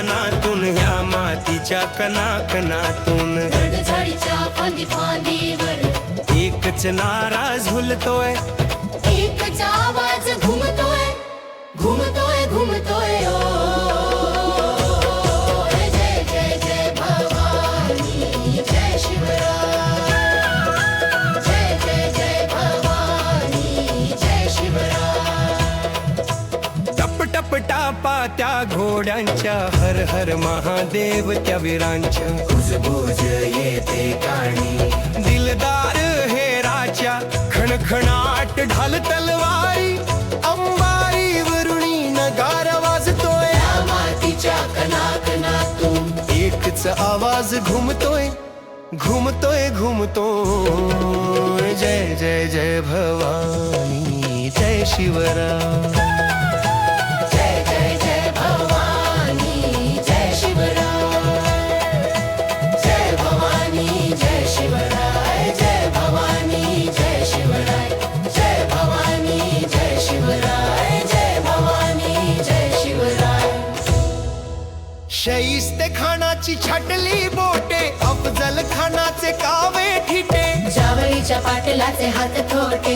मनातून या मातीच्या कणा कणातून एकच नाराज झुलतोय एकच आवाज घुमतो त्या घोड्यांच्या हर हर महादेव त्या वीरांच्या. कुजबुज येते काणी. दिलदार हेराच्या खणखणाट ढाल तलवारी. अंबारी वरुणी नगार वाजतोय. मातीच्या कणाकणातून. एकच आवाज घुमतोय घुमतोय घुमतोय. जय जय जय भवानी जय शिवराम शैस्ते खानाची छाटली बोटे अफजल खानाचे कावे ठिटे जावळीच्या पाटलाचे हात थोटे.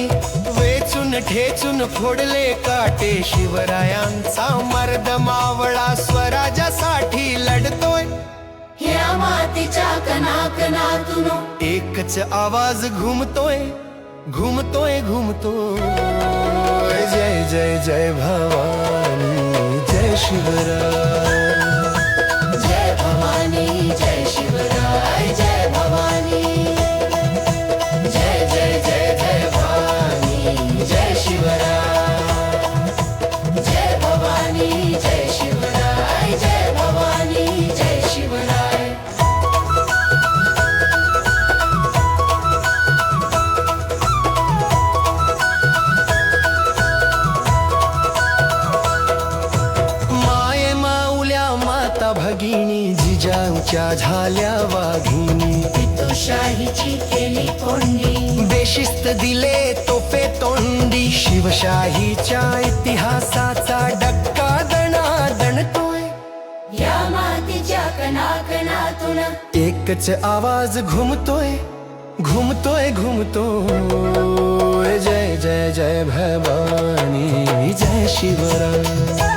वेचून ठेचून फोडले काटे. शिवरायांचा मर्द मावळा स्वराजासाठी लढतोय. ह्या मातीच्या कणाकणातून. एकच आवाज घुमतोय घुमतोय घुमतोय. जय जय जय भवानी जय शिवराय. जिजाऊच्या झाल्या वाघिनी पितुशाहीची केली कोंडी बेशिस्त दिले तोफे तोंडी. शिवशाहीच्या इतिहासाचा डक्का दणा दणतोय या मातीच्या कणाकणातून एकच आवाज घुमतोय घुमतोय घुमतोय. जय जय जय भवानी जय शिवराय.